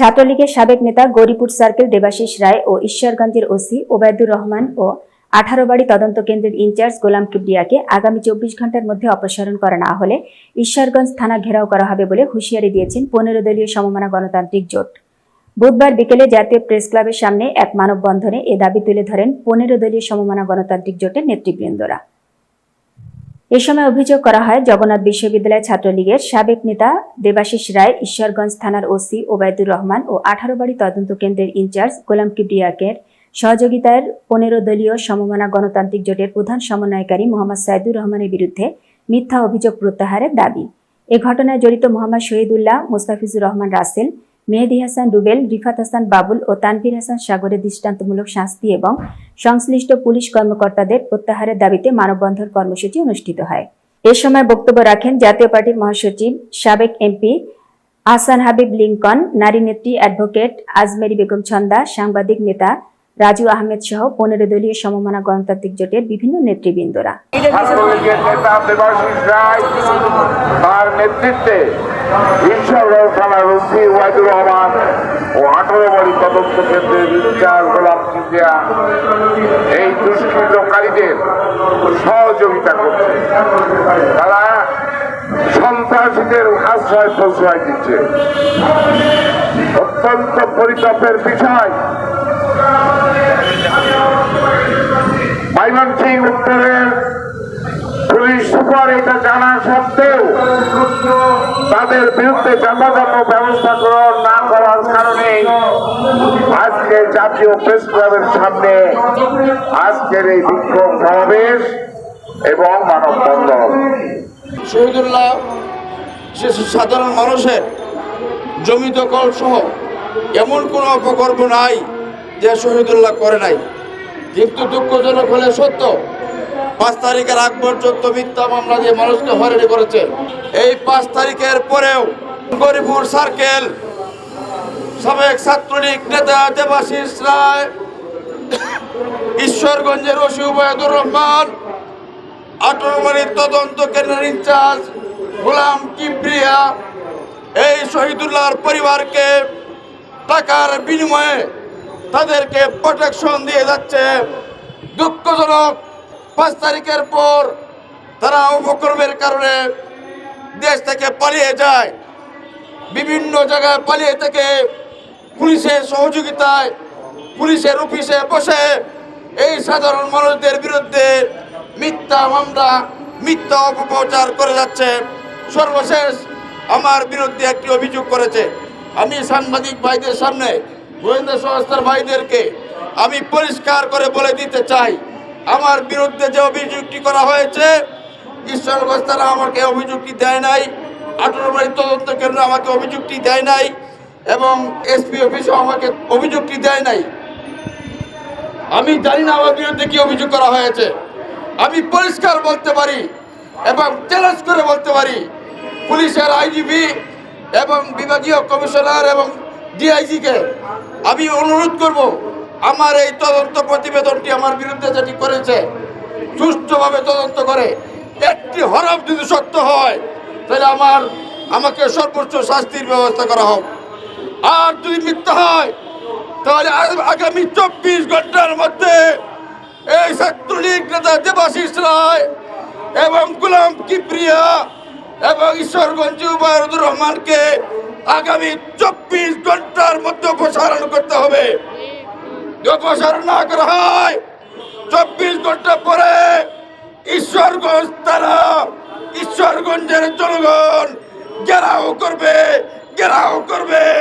ছাত্রলীগের সাবেক নেতা গৌরীপুর সার্কেল দেবাশিস রায় ও ঈশ্বরগঞ্জের ওসি ওবায়দুর রহমান ও আঠারো বাড়ি তদন্ত কেন্দ্রের ইনচার্জ গোলাম কিবরিয়াকে আগামী চব্বিশ ঘণ্টার মধ্যে অপসারণ করা না হলে ঈশ্বরগঞ্জ থানা ঘেরাও করা হবে বলে হুঁশিয়ারি দিয়েছেন পনেরো দলীয় সমমনা গণতান্ত্রিক জোট। বুধবার বিকেলে জাতীয় প্রেস ক্লাবের সামনে এক মানববন্ধনে এ দাবি তুলে ধরেন পনেরো দলীয় সমমানা গণতান্ত্রিক জোটের নেতৃবৃন্দরা। এ সময় অভিযোগ করা হয়, জগন্নাথ বিশ্ববিদ্যালয় ছাত্রলীগের সাবেক নেতা দেবাশিস রায়, ঈশ্বরগঞ্জ থানার ওসি ওবায়দুর রহমান ও আঠারো বাড়ি তদন্ত কেন্দ্রের ইনচার্জ গোলাম কিবরিয়াকের সহযোগিতার পনেরো দলীয় সমমনা গণতান্ত্রিক জোটের প্রধান সমন্বয়কারী মোহাম্মদ সাইদুর রহমানের বিরুদ্ধে মিথ্যা অভিযোগ প্রত্যাহারের দাবি। এ ঘটনায় জড়িত মোহাম্মদ শহীদুল্লাহ, মোস্তাফিজুর রহমান রাসেল মেহেদি হাসান, রুবেল, রিফাত হাসান, বাবুল ও তানভীর হাসান সাগরের দৃষ্টান্তমূলক শাস্তি এবং সংশ্লিষ্ট পুলিশ কর্মকর্তাদের প্রত্যাহারের দাবিতে মানববন্ধন কর্মসূচি অনুষ্ঠিত হয়। এ সময় বক্তব্য রাখেন জাতীয় পার্টির মহাসচিব, সাবেক এমপি আহসান হাবিব লিঙ্কন, নারী নেত্রী অ্যাডভোকেট আজমেরি বেগম ছন্দা, সাংবাদিক নেতা রাজু আহমেদ সহ পনেরো দলীয় সমমনা গণতান্ত্রিক জোটের বিভিন্ন নেতৃবৃন্দরা। নেতৃত্বে ঈশ্বরগঞ্জ থানার ওসি ওয়াইদুর রহমান ও তদন্ত কেন্দ্রের কিবরিয়া এই দুষ্কৃতকারীদের সহযোগিতা করছে। তারা সন্ত্রাসীদের আশ্রয় প্রশ্রয় দিচ্ছে। অত্যন্ত পরিতাপের বিষয়। ময়মনসিং উত্তরের সুপার এটা জানা সত্ত্বেও তাদের বিরুদ্ধে যথাযথ ব্যবস্থা গ্রহণ না করার কারণে আজকে জাতীয় প্রেস ক্লাবের সামনে আজকের এই বিক্ষোভ সমাবেশ এবং মানববন্ধন। শহীদুল্লাহ সে সাধারণ মানুষের জমি দখল সহ এমন কোনো অপকর্ম নাই যে শহীদুল্লাহ করে নাই। কিন্তু দুঃখজনক হলে সত্য পাঁচ তারিখের আগ পর্যন্ত মিথ্যা মামলা দিয়ে মানুষকে হয়রানি করেছে। এই পাঁচ তারিখের পরেও গরিপুর সার্কেল, সাবেক ছাত্রলীগ নেতা দেবাশিস রায়, ঈশ্বরগঞ্জের ওসি উবায়দুর রহমান আঠারো বাড়ির তদন্ত কেন্দ্রের ইনচার্জ গোলাম কিবরিয়া, এই শহীদুল্লাহর পরিবারকে টাকার বিনিময়ে তাদেরকে প্রোটেকশন দিয়ে যাচ্ছে। দুঃখজনক পাঁচ তারিখের পর তারা উপক্রমের কারণে দেশ থেকে পালিয়ে যায়। বিভিন্ন জায়গায় পালিয়ে থেকে পুলিশের সহযোগিতায়, পুলিশের অফিসে বসে এই সাধারণ মানুষদের বিরুদ্ধে মিথ্যা মামলা, মিথ্যা অপপ্রচার করে যাচ্ছে। সর্বশেষ আমার বিরুদ্ধে একটি অভিযোগ করেছে। আমি সাংবাদিক ভাইদের সামনে, গোয়েন্দা সংস্থার ভাইদেরকে আমি পরিষ্কার করে বলে দিতে চাই। আমার বিরুদ্ধে যে অভিযোগটি করা হয়েছে ঈশ্বরগঞ্জ তারা আমাকে অভিযোগটি দেয় নাই, আঠারো বাড়ির তদন্ত কেন্দ্র আমাকে অভিযোগটি দেয় নাই, এবং এসপি অফিসও আমাকে অভিযোগটি দেয় নাই। আমি জানি না আমার বিরুদ্ধে কি অভিযোগ করা হয়েছে। আমি পরিষ্কার বলতে পারি এবং চ্যালেঞ্জ করে বলতে পারি, পুলিশের আইজিপি এবং বিভাগীয় কমিশনার এবং ডিআইজিকে আমি অনুরোধ করব আমার এই তদন্ত প্রতিবেদনটি আমার বিরুদ্ধে যেটি করেছে, সুষ্ঠুভাবে তদন্ত করে, একটি হরফ যদি সত্য হয়, তাহলে আমার, আমাকে সর্বোচ্চ শাস্তির ব্যবস্থা করা হোক। আর যদি মিথ্যা হয়, তাহলে আগামী চব্বিশ ঘণ্টার মধ্যে এই ছাত্রলীগ নেতা দেবাশিস রায় এবং গুলাম কিপ্রিয়া এবং ঈশ্বরগঞ্জ উবায়দুর রহমানকে আগামী চব্বিশ ঘণ্টার মধ্যে অপসারণ করতে হবে। অপসারণ করা হয় চব্বিশ ঘণ্টা পরে ঈশ্বরগঞ্জ তারা ঈশ্বরগঞ্জের জনগণ গেরাও করবে ঘেরাও করবে।